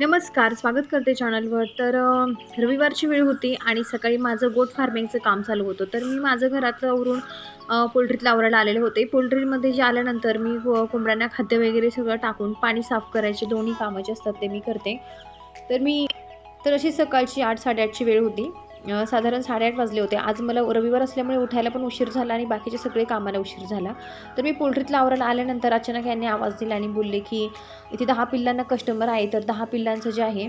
नमस्कार स्वागत करते चॅनलवर. तर रविवारची वेळ होती आणि सकाळी माझं गोट फार्मिंगचं काम चालू होतं. तर मी माझं घरातलं आवरून पोल्ट्रीत लावरायला आलेले होते. पोल्ट्रीमध्ये जे आल्यानंतर मी कोंबड्यांना खाद्य वगैरे सगळं टाकून पाणी साफ करायचे दोन्ही कामं जे असतात ते मी करते. तर मी तर अशी सकाळची आठ साडेआठची वेळ होती. साधारण साडेआठ वाजले होते. आज मला रविवार असल्यामुळे उठायला पण उशीर झाला आणि बाकीचे सगळे कामाला उशीर झाला. तर मी पोल्ट्रीत आवरायला आल्यानंतर अचानक यांनी आवाज दिला आणि बोलले की इथे दहा पिल्लांना कस्टमर आहे तर दहा पिल्लांचं जे आहे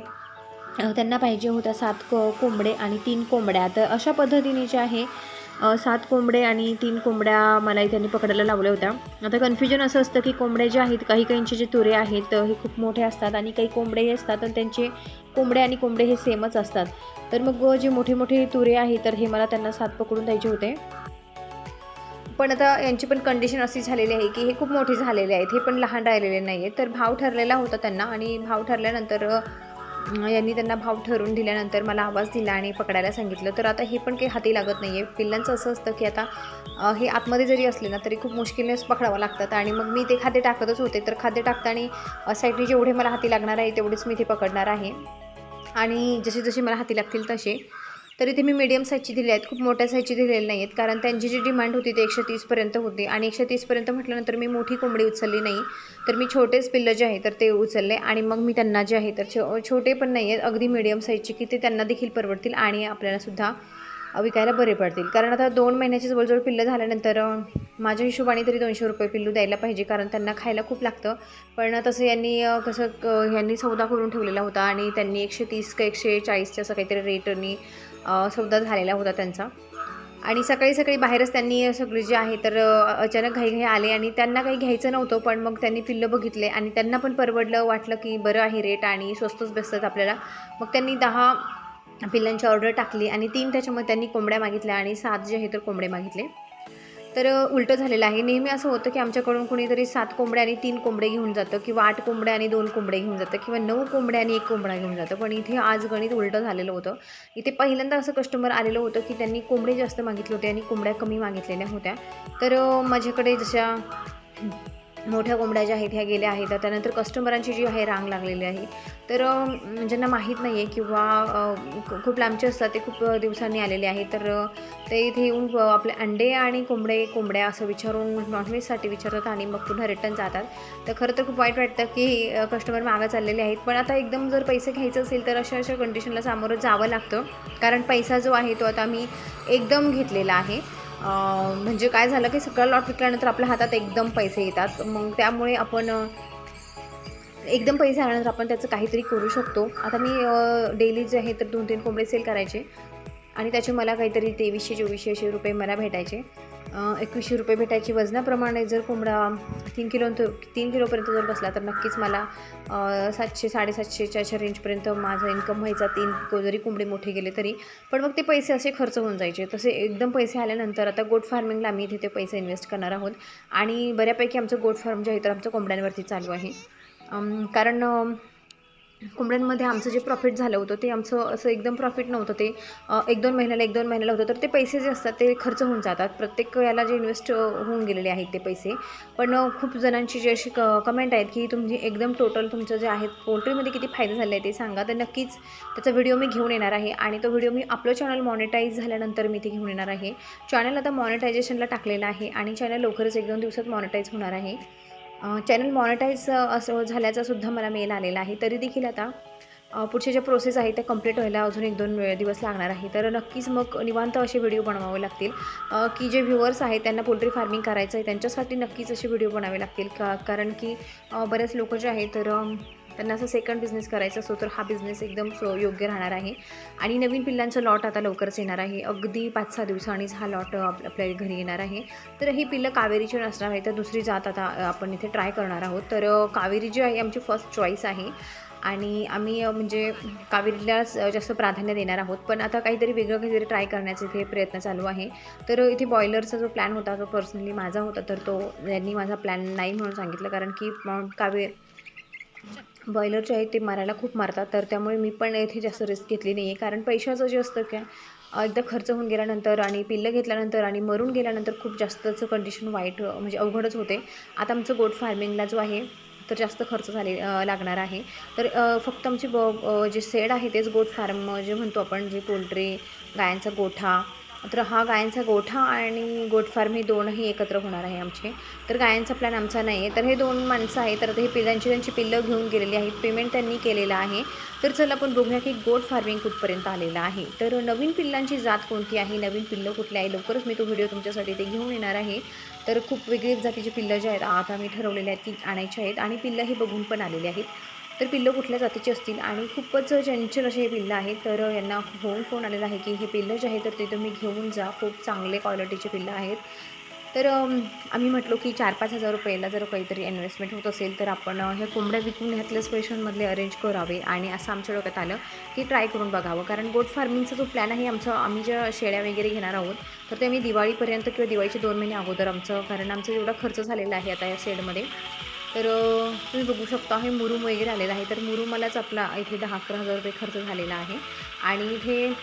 त्यांना पाहिजे होत्या सात क कोंबडे आणि तीन कोंबड्या. तर अशा पद्धतीने जे आहे सात कोंबडे आणि तीन कोंबड्या मला त्यांनी पकडायला लावल्या होत्या. आता कन्फ्युजन असं असतं की कोंबडे जे आहेत काही काहींचे जे तुरे आहेत हे खूप मोठे असतात आणि काही कोंबडे हे असतात आणि त्यांचे कोंबडे आणि कोंबडे हे सेमच असतात. तर मग जे मोठे मोठे तुरे आहेत तर हे मला त्यांना सात पकडून द्यायचे होते. पण आता यांची पण कंडिशन अशी झालेली आहे की हे खूप मोठे झालेले आहेत हे पण लहान राहिलेले नाही आहेत तर भाव ठरलेला होता त्यांना आणि भाव ठरल्यानंतर यांनी त्यांना भाव ठरवून दिल्यानंतर मला आवाज दिला आणि पकडायला सांगितलं. तर आता हे पण काही हाती लागत नाही आहे पिल्लांचं असं असतं की आता हे आतमध्ये जरी असले ना तरी खूप मुश्किलनेच पकडावं लागतात. आणि मग मी ते खाद्य टाकतच होते. तर खाद्य टाकताना साईडने जेवढे मला हाती लागणार आहे तेवढेच मी ते पकडणार आहे. आणि जसे जसे मला हाती लागतील तसे तर इथे मी मीडियम साईजची दिली आहेत. खूप मोठ्या साईजची दिलेली नाही आहेत. कारण त्यांची जी डिमांड होती ते एकशे तीसपर्यंत होती. आणि एकशे तीसपर्यंत म्हटल्यानंतर मी मोठी कोंबडी उचलली नाही. तर मी छोटेच पिल्लं जे आहे तर ते उचलले. आणि मग मी त्यांना जे आहे तर छो छोटे पण नाही आहेत. अगदी मीडियम साईजचे की ते त्यांना देखील परवडतील आणि आपल्यालासुद्धा विकायला बरे पडतील. कारण आता दोन महिन्याचे जवळजवळ पिल्लं झाल्यानंतर माझ्या हिशोबाने तरी दोनशे रुपये पिल्लू द्यायला पाहिजे. कारण त्यांना खायला खूप लागतं. पण तसं यांनी कसं क- यांनी सौदा करून ठेवलेला होता. आणि त्यांनी एकशे तीस का एकशे चाळीसच्या असं काहीतरी रेटनी सौदा झालेला होता त्यांचा. आणि सकाळी सकाळी बाहेरच त्यांनी सगळे जे आहे तर अचानक घाई घाई आले आणि त्यांना काही घ्यायचं नव्हतं पण मग त्यांनी पिल्लं बघितले आणि त्यांना पण परवडलं वाटलं की बरं आहे रेट आणि स्वस्तच बसतात आपल्याला. मग त्यांनी दहा पिल्लांची ऑर्डर टाकली आणि तीन त्याच्यामध्ये त्यांनी कोंबड्या मागितल्या आणि सात जे आहे तर कोंबडे मागितले. तर उलटं झालेलं आहे. नेहमी असं होतं की आमच्याकडून कुणीतरी सात कोंबड्या आणि तीन कोंबडे घेऊन जातं किंवा आठ कोंबड्या आणि दोन कोंबडे घेऊन जातं किंवा नऊ कोंबड्या आणि एक कोंबडा घेऊन जातं. पण इथे आज गणित उलटं झालेलं होतं. इथे पहिल्यांदा असं कस्टमर आलेलं होतं की त्यांनी कोंबडे जास्त मागितले होते आणि कोंबड्या कमी मागितलेल्या होत्या. तर माझ्याकडे जशा मोठ्या कोंबड्या ज्या आहेत ह्या गेल्या आहेत. त्यानंतर कस्टमरांची जी आहे रांग लागलेली आहे. तर ज्यांना माहीत नाही आहे किंवा खूप लांबचे असतात ते खूप दिवसांनी आलेले आहेत. तर ते इथे येऊन आपले अंडे आणि कोंबडे कोंबड्या असं विचारून नॉनव्हेजसाठी विचारतात आणि मग पुन्हा रिटर्न जातात. तर खरं तर खूप वाईट वाटतं की कस्टमर मागं चाललेले आहेत. पण आता एकदम जर पैसे घ्यायचं असेल तर अशा अशा कंडिशनला सामोरं जावं लागतं. कारण पैसा जो आहे तो आता मी एकदम घेतलेला आहे. म्हणजे काय झालं की सगळं लॉट विकल्यानंतर आपल्या हातात एकदम पैसे येतात. मग त्यामुळे आपण एकदम पैसे आल्यानंतर आपण त्याचं काहीतरी करू शकतो. आता मी डेली जे आहे तर दोन तीन कोंबडे सेल करायचे. आणि त्याचे मला काहीतरी तेवीसशे चोवीसशे असे रुपये मला भेटायचे. एकवीसशे रुपये भेटायची वजनाप्रमाणे जर कोंबडा तीन किलो तीन किलोपर्यंत जर बसला तर नक्कीच मला सातशे साडेसातशेच्या अशा रेंजपर्यंत माझा इन्कम व्हायचा. तीन जरी कोंबडे मोठे गेले तरी. पण मग ते पैसे असे खर्च होऊन जायचे. तसे एकदम पैसे आल्यानंतर आता गोट फार्मिंगला आम्ही तिथे पैसे इन्व्हेस्ट करणार आहोत. आणि बऱ्यापैकी आमचं गोट फार्म जे आहे तर आमचं कोंबड्यांवरती चालू आहे. कारण कोंबड्यांमध्ये आमचं जे प्रॉफिट झालं होतं ते आमचं असं एकदम प्रॉफिट नव्हतं. ते एक दोन महिन्याला एक दोन महिन्याला होतं. तर ते पैसे जे असतात ते खर्च होऊन जातात. प्रत्येक याला जे इन्व्हेस्ट होऊन गेलेले आहेत ते पैसे. पण खूप जणांची जी अशी क कमेंट आहेत की तुम्ही एकदम टोटल तुमचं जे आहे पोल्ट्रीमध्ये किती फायदा झाले आहे ते सांगा. तर नक्कीच त्याचा व्हिडिओ मी घेऊन येणार आहे. आणि तो व्हिडिओ मी आपलं चॅनल मॉनिटाईज झाल्यानंतर मी ते घेऊन येणार आहे. चॅनल आता मॉनिटायझेशनला टाकलेलं आहे. आणि चॅनल लवकरच एक दोन दिवसात मॉनिटाईज होणार आहे. चॅनल मॉनिटाईज असं झाल्याचा सुद्धा मला मेल आलेला आहे. तरी देखील आता पुढचे जे ज्या प्रोसेस आहेत त्या कंप्लीट व्हायला अजून एक दोन दिवस लागणार आहे. तर नक्कीच मग निवांत असे व्हिडिओ बनवावे लागतील. की जे व्ह्युअर्स आहेत त्यांना पोल्ट्री फार्मिंग करायचं आहे त्यांच्यासाठी नक्कीच असे व्हिडिओ बनावे लागतील. का कारण की बरेच लोक जे आहेत तर त्यांना असं सेकंड बिझनेस करायचा असतो तर हा बिझनेस एकदम सो योग्य राहणार आहे. आणि नवीन पिल्लांचं लॉट आता लवकरच येणार आहे. अगदी पाच सहा दिवसांनीच हा लॉट आप आपल्या घरी येणार आहे. तर ही पिल्लं कावेरीची नसणार आहे तर दुसरी जात आता आपण इथे ट्राय करणार आहोत. तर कावेरी जी आहे आमची फर्स्ट चॉईस आहे. आणि आम्ही म्हणजे कावेरीलाच जास्त प्राधान्य देणार आहोत. पण आता काहीतरी वेगळं काहीतरी ट्राय करण्याचे इथे प्रयत्न चालू आहे. तर इथे बॉयलरचा जो प्लॅन होता तो पर्सनली माझा होता. तर तो यांनी माझा प्लॅन नाही म्हणून सांगितलं. कारण की कावे बॉयलर जे आहेत ते मारायला खूप मारतात. तर त्यामुळे मी पण इथे जास्त रिस्क घेतली नाही आहे कारण पैशाचं जे असतं काय एकदा खर्च होऊन गेल्यानंतर आणि पिल्लं घेतल्यानंतर आणि मरून गेल्यानंतर खूप जास्तचं कंडिशन वाईट म्हणजे अवघडच होते. आता आमचं गोट फार्मिंगला जो आहे तर जास्त खर्च झाले लागणार आहे. तर फक्त आमची ब जे शेड आहे तेच गोट फार्म जे म्हणतो आपण जे पोल्ट्री गायांचा गोठा तर हा गायांचा गोठा आणि गोट फार्म हे दोनही एकत्र होणार आहे आमचे. तर गायांचा प्लॅन आमचा नाही आहे तर हे दोन माणसं आहेत. तर आता हे पिल्लांची त्यांची पिल्लं घेऊन गेलेली आहेत. पेमेंट त्यांनी केलेलं आहे. तर चला आपण बघूया की गोट फार्मिंग कुठपर्यंत आलेलं आहे. तर नवीन पिल्लांची जात कोणती आहे? नवीन पिल्लं कुठली आहे? लवकरच मी तो व्हिडिओ तुमच्यासाठी ते घेऊन येणार आहे. तर खूप वेगळी जातीची पिल्लं जे आहेत आता मी ठरवलेले आहेत की आणायची आहेत. आणि पिल्लं हे बघून पण आलेली आहेत. तर पिल्लं कुठल्या जातीची असतील? आणि खूपच चंचल असे हे पिल्लं आहेत तर यांना होऊन फोन आलेला आहे की हे पिल्लं जे आहे तर ते तुम्ही घेऊन जा. खूप चांगले क्वालिटीचे पिल्लं आहेत. तर आम्ही म्हटलो की चार पाच हजार रुपयाला जर काहीतरी इन्व्हेस्टमेंट होत असेल तर आपण हे ह्या कोंबड्या विकून ह्यातल्या स्पेशलमधले अरेंज करावे. आणि असं आमच्या डोक्यात आलं की ट्राय करून बघावं. कारण गोट फार्मिंगचा जो प्लॅन आहे आमचा आम्ही ज्या शेळ्या वगैरे घेणार आहोत तर ते आम्ही दिवाळीपर्यंत किंवा दिवाळीचे दोन महिने अगोदर आमचं कारण आमचं एवढा खर्च झालेला आहे आता या शेडमध्ये तर तुम्ही बघू शकता हे मुरुम वगैरे आलेला आहे. तर मुरुमालाच आपला इथे दहा अकरा हजार रुपये खर्च झालेला आहे. आणि इथे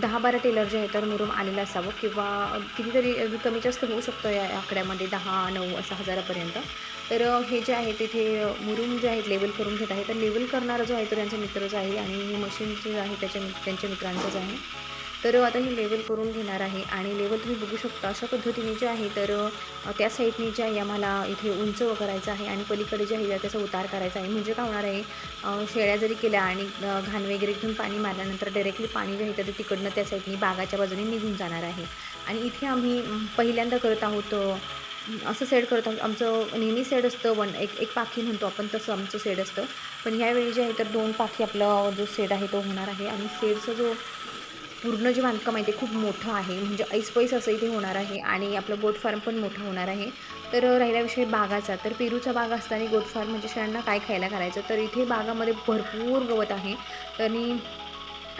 दहा बारा टेलर जे आहे तर मुरुम आलेलं असावं. किंवा कितीतरी कमी जास्त होऊ शकतो या या आकड्यामध्ये दहा नऊ असं हजारापर्यंत. तर हे जे आहे तिथे मुरुम जे आहेत लेवल करून घेत आहे. तर लेवल करणारा जो आहे तो त्यांचा मित्रच आहे. आणि हे मशीन जे आहे त्याच्या मित- त्यांच्या मित्रांचाच आहे. तर आता हे लेवल करून घेणार आहे. आणि लेवल तुम्ही बघू शकता अशा पद्धतीने जे आहे तर त्या साईडने जे आहे आम्हाला इथे उंच करायचं आहे आणि पलीकडे जे आहे त्याचा उतार करायचा आहे. म्हणजे काय होणार आहे शेळ्या जरी केल्या आणि घाण वगैरे घेऊन पाणी मारल्यानंतर डायरेक्टली पाणी जे आहे तर तिकडनं त्या साईडनी बागाच्या बाजूने निघून जाणार आहे. आणि इथे आम्ही पहिल्यांदा करत आहोत असं सेड करत आहोत. आमचं नेहमी सेड असतं वन एक एक पाखी म्हणतो आपण तसं आमचं सेड असतं. पण ह्यावेळी जे आहे तर दोन पाखी आपला जो सेड आहे तो होणार आहे. आणि सेडचा जो पूर्ण जे बांधकाम आहे ते खूप मोठं आहे. म्हणजे ऐसपैस असं इथे होणार आहे आणि आपलं गोट फार्म पण मोठं होणार आहे. तर राहिला विषय बागाचा तर पेरूचा बाग असताना गोट फार्म म्हणजे शेळ्यांना काय खायला घालायचं? तर इथे बागामध्ये भरपूर गवत आहे. आणि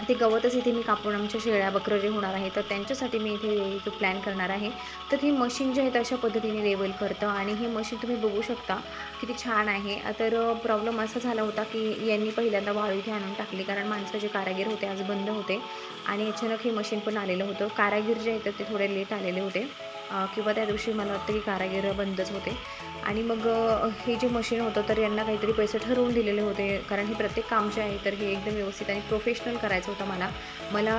ते गवतच इथे मी कापून आमच्या शेळ्या बकरं जे होणार आहे तर त्यांच्यासाठी मी इथे जो प्लॅन करणार आहे तर हे मशीन जे आहे अशा पद्धतीने लेवल करतं आणि हे मशीन तुम्ही बघू शकता किती छान आहे. तर प्रॉब्लेम असा झाला होता की यांनी पहिल्यांदा वाळू इथे आणून टाकली कारण माणसाचे कारागीर होते आज बंद होते आणि अचानक हे मशीन पण आलेलं होतं. कारागीर जे आहेत ते थोडे लेट आलेले होते किंवा त्या दिवशी मला वाटतं की कारागीर बंदच होते. आणि मग हे जे मशीन होतं तर यांना काहीतरी पैसे ठरवून दिलेले होते. कारण हे प्रत्येक काम जे आहे तर हे एकदम व्यवस्थित आणि प्रोफेशनल करायचं होतं मला. मला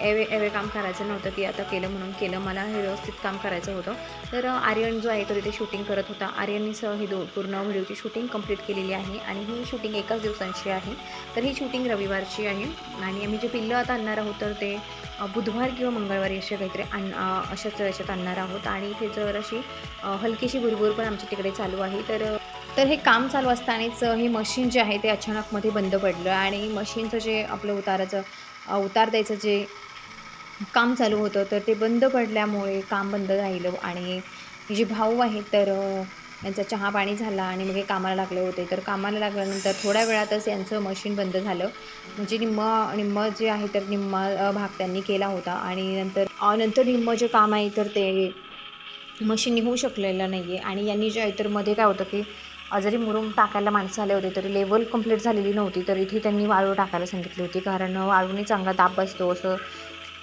एवे एवे काम करायचं नव्हतं की आता केलं म्हणून केलं. मला हे व्यवस्थित काम करायचं होतं. तर आर्यन जो आहे तो तिथे शूटिंग करत होता. आर्यननीसह ही दो पूर्ण व्हिडिओची शूटिंग कंप्लीट केलेली आहे. आणि ही शूटिंग एकाच दिवसांची आहे. तर ही शूटिंग रविवारची आहे. आणि आम्ही जे पिल्लं आता आणणार आहोत तर ते बुधवार किंवा मंगळवारी असे काहीतरी आण अशाच याच्यात आणणार आहोत. आणि इथे जर अशी हलकीशी भुरभुर पण आमच्या आमच्याकडे चालू आहे. तर तर हे काम चालू असतानाच हे मशीन जे आहे ते अचानकमध्ये बंद पडलं आणि मशीनचं जे आपलं उताराचं उतार द्यायचं जे काम चालू होतं तर ते बंद पडल्यामुळे काम बंद राहिलं आणि जे भाऊ आहेत तर यांचा चहा पाणी झाला आणि मग हे कामाला लागले होते. तर कामाला लागल्यानंतर थोड्या वेळातच यांचं मशीन बंद झालं. म्हणजे निम्म निम्म जे आहे तर निम्मा भाग त्यांनी केला होता आणि नंतर नंतर निम्म जे काम आहे तर ते मशीन होऊ शकलेलं नाही आहे आणि यांनी जे आहे तर मध्ये काय होतं की जरी मुरुम टाकायला माणसं आले होते तरी लेवल कंप्लीट झालेली नव्हती तर इथे त्यांनी वाळू टाकायला सांगितली होती कारण वाळूने चांगला दाब बसतो असं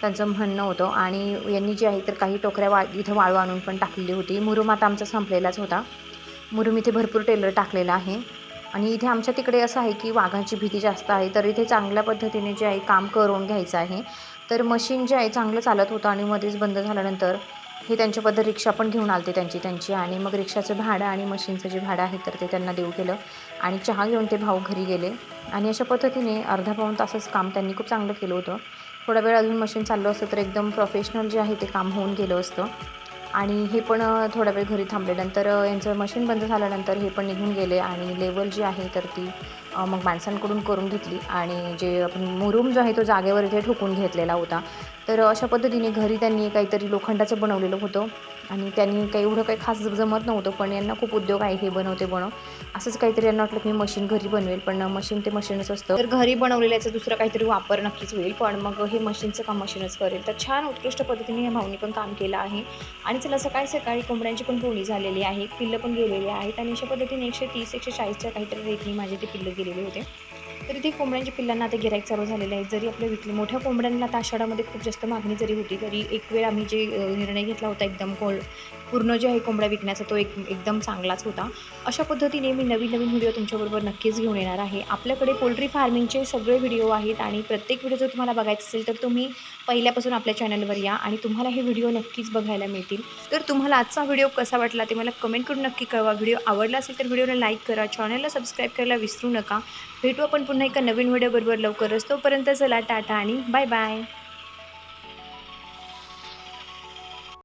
त्यांचं म्हणणं होतं. आणि यांनी जे आहे तर काही टोकऱ्या वा इथं वाळू आणून पण टाकलेली होती. मुरुम आता आमचा संपलेलाच होता. मुरुम इथे भरपूर टेलर टाकलेला आहे. आणि इथे आमच्या तिकडे असं आहे की वाघाची भीती जास्त आहे. तर इथे चांगल्या पद्धतीने जे आहे काम करून घ्यायचं आहे. तर मशीन जे आहे चांगलं चालत होतं आणि मध्येच बंद झाल्यानंतर हे त्यांच्याबद्दल रिक्षा पण घेऊन आलते त्यांची त्यांची आणि मग रिक्षाचं भाडं आणि मशीनचं जे भाडं आहे तर ते त्यांना देऊ केलं आणि चहा घेऊन ते भाऊ घरी गेले. आणि अशा पद्धतीने अर्धा पाऊण तासच काम त्यांनी खूप चांगलं केलं होतं. थोडा वेळ अजून मशीन चाललं असतं तर एकदम प्रोफेशनल जे आहे ते काम होऊन गेलं असतं. आणि हे पण थोडा वेळ घरी थांबल्यानंतर यांचं मशीन बंद झाल्यानंतर हे पण निघून गेले आणि लेवल जी आहे तर ती मग माणसांकडून करून घेतली आणि जे आपण मुरूम जो आहे तो जागेवर इथे ठोकून घेतलेला होता. तर अशा पद्धतीने घरी त्यांनी काहीतरी लोखंडाचं बनवलेलं होतं. आणि त्यांनी काही एवढं काही खास जमत नव्हतं पण यांना खूप उद्योग आहे हे बनवते बनव. असंच काहीतरी यांना वाटलं की मी मशीन घरी बनवेल पण मशीन ते मशीनच असतं. तर घरी बनवलेल्याचा दुसरा काहीतरी वापर नक्कीच होईल पण मग हे मशीनचं काम मशीनच करेल. तर छान उत्कृष्ट पद्धतीने या भाऊनी पण काम केलं आहे. आणि चला सकाळी सकाळी कोंबड्यांची पण पोळी झालेली आहे पिल्लं पण गेलेली आहेत आणि अशा पद्धतीने एकशे तीस एकशे चाळीसच्या काहीतरी रेटनी माझे ते पिल्लं गेलेले होते. तर इथे कोंबड्यांच्या पिल्लांना आता गिराईक चालू झालेलं आहे. जरी आपल्या विकली मोठ्या कोंबड्यांना आता आषाढामध्ये खूप जास्त मागणी जरी होती तरी एक वेळ आम्ही जे निर्णय घेतला होता एकदम कोल्ड पूर्ण जे आहे कोंबड्या विकण्याचा तो एक एकदम चांगलाच होता. अशा पद्धतीने मी नवीन नवीन व्हिडिओ तुमच्याबरोबर नक्कीच घेऊन येणार आहे. आपल्याकडे पोल्ट्री फार्मिंगचे सगळे व्हिडिओ आहेत आणि प्रत्येक व्हिडिओ जर तुम्हाला बघायचं असेल तर तुम्ही पहिल्यापासून आपल्या चॅनलवर या आणि तुम्हाला हे व्हिडिओ नक्कीच बघायला मिळतील. तर तुम्हाला आजचा व्हिडिओ कसा वाटला ते मला कमेंट करून नक्की कळवा. व्हिडिओ आवडला असेल तर व्हिडिओला लाईक करा चॅनलला सबस्क्राईब करायला विसरू नका. भेटू आपण पुन्हा एका नवीन व्हिडिओबरोबर लवकरच. तोपर्यंत चला टाटा आणि बाय बाय